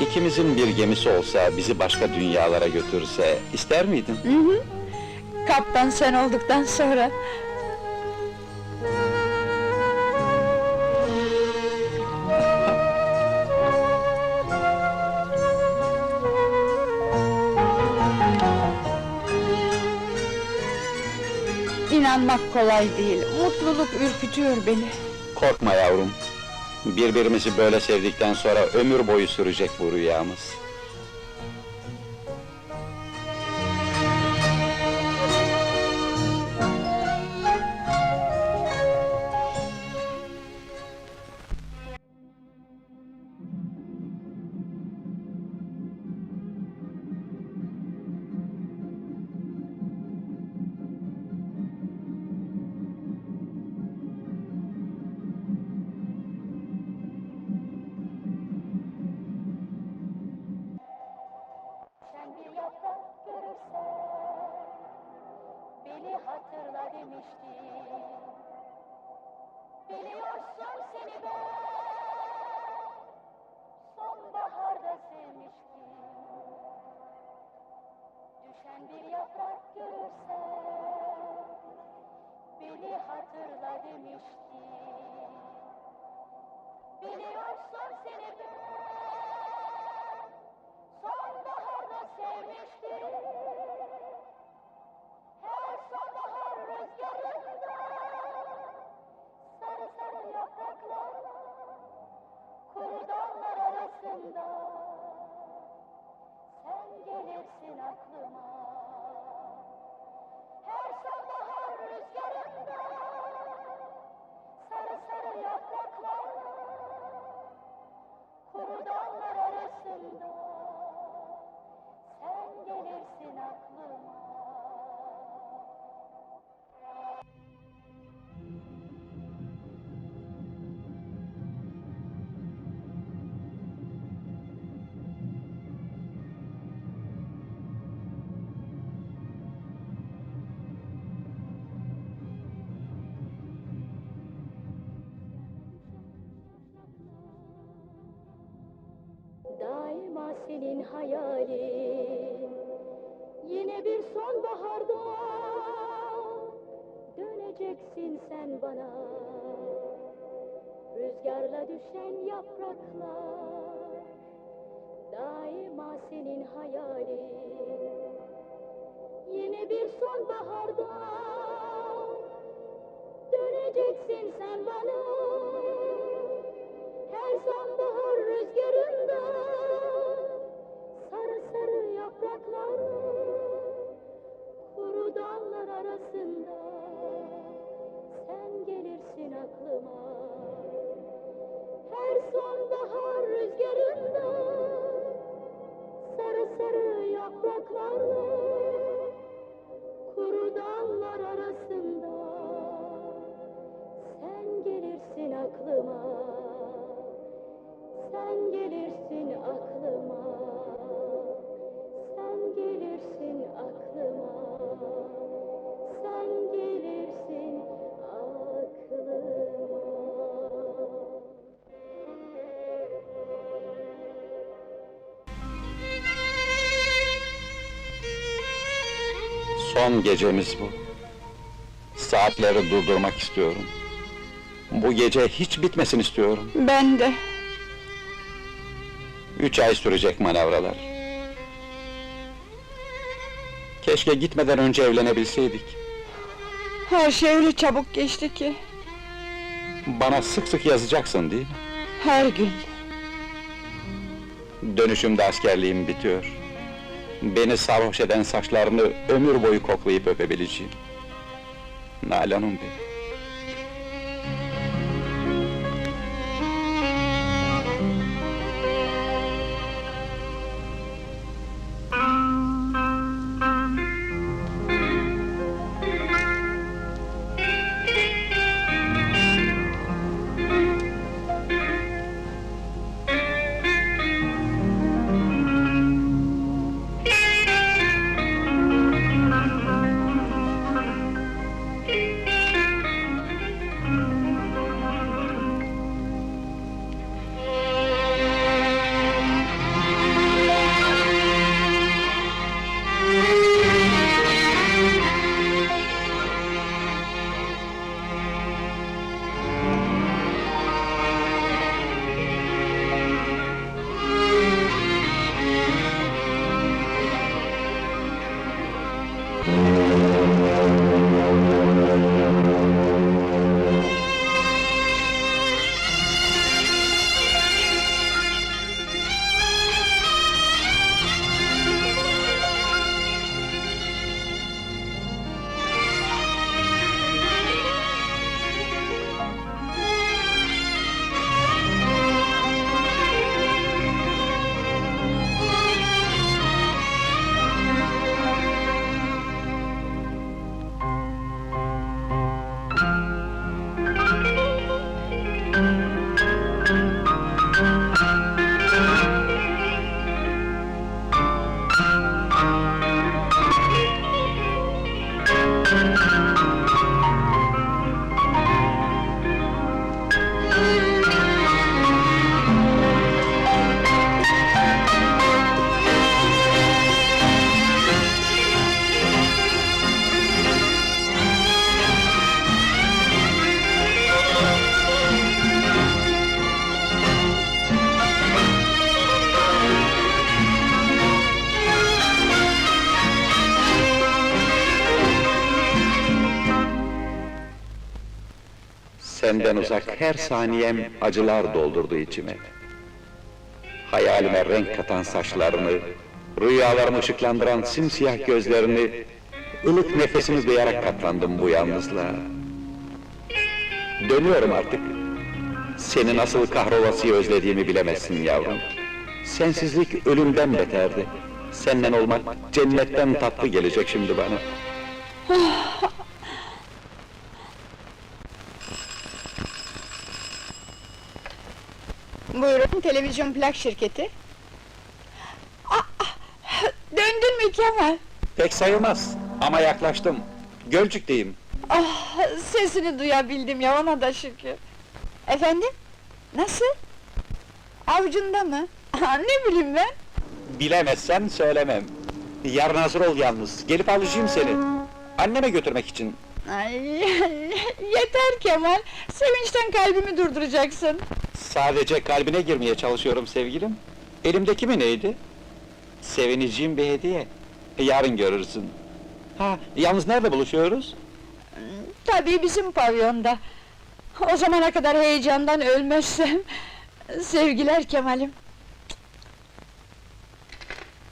İkimizin bir gemisi olsa, bizi başka dünyalara götürse, ister miydin? Hı hı. Kaptan sen olduktan sonra... İnanmak kolay değil, mutluluk ürkütüyor beni. Korkma yavrum. Birbirimizi böyle sevdikten sonra ömür boyu sürecek bu rüyamız. Görürsen Beni hatırla demiştim Biliyorsun seni ben Sonbaharda sevmiştim Her sonbahar rüzgarında Sarı sarı yapraklarla Kuru dallar arasında. Sen gelirsin aklıma senin hayalin. Yine bir sonbaharda Döneceksin sen bana. Rüzgarla düşen yapraklar Daima senin hayalin. Yine bir sonbaharda Döneceksin sen bana. Her sonbahar rüzgarında 可怜 Son gecemiz bu. Saatleri durdurmak istiyorum. Bu gece hiç bitmesin istiyorum. Ben de. Üç ay sürecek manevralar. Keşke gitmeden önce evlenebilseydik. Her şey öyle çabuk geçti ki. Bana sık sık yazacaksın değil mi? Her gün. Dönüşümde askerliğim bitiyor. Beni sarhoş eden saçlarını ömür boyu koklayıp öpebileceğim. Nalan'ım benim. Senden uzak her saniyem acılar doldurdu içime. Hayalime renk katan saçlarını, rüyalarımı ışıklandıran simsiyah gözlerini, ılık nefesini duyarak katlandım bu yalnızlığa. Dönüyorum artık. Seni nasıl kahrolasıyı özlediğimi bilemezsin yavrum. Sensizlik ölümden beterdi. Senden olmak cennetten tatlı gelecek şimdi bana. Buyurun, televizyon plak şirketi. Aa, döndün mü Kemal? Pek sayılmaz ama yaklaştım. Gölcük'teyim. Ah, sesini duyabildim ya, ona da şükür. Efendim? Nasıl? Avcunda mı? Ah, ne bileyim ben? Bilemezsen söylemem. Yarın hazır ol yalnız. Gelip alacağım seni. Anneme götürmek için. Ay, yeter Kemal, sevinçten kalbimi durduracaksın. Sadece kalbine girmeye çalışıyorum sevgilim. Elimdeki mi neydi? Sevineceğim bir hediye. Yarın görürsün. Ha, yalnız nerede buluşuyoruz? Tabii bizim pavyonda. O zamana kadar heyecandan ölmezsem... Sevgiler Kemal'im.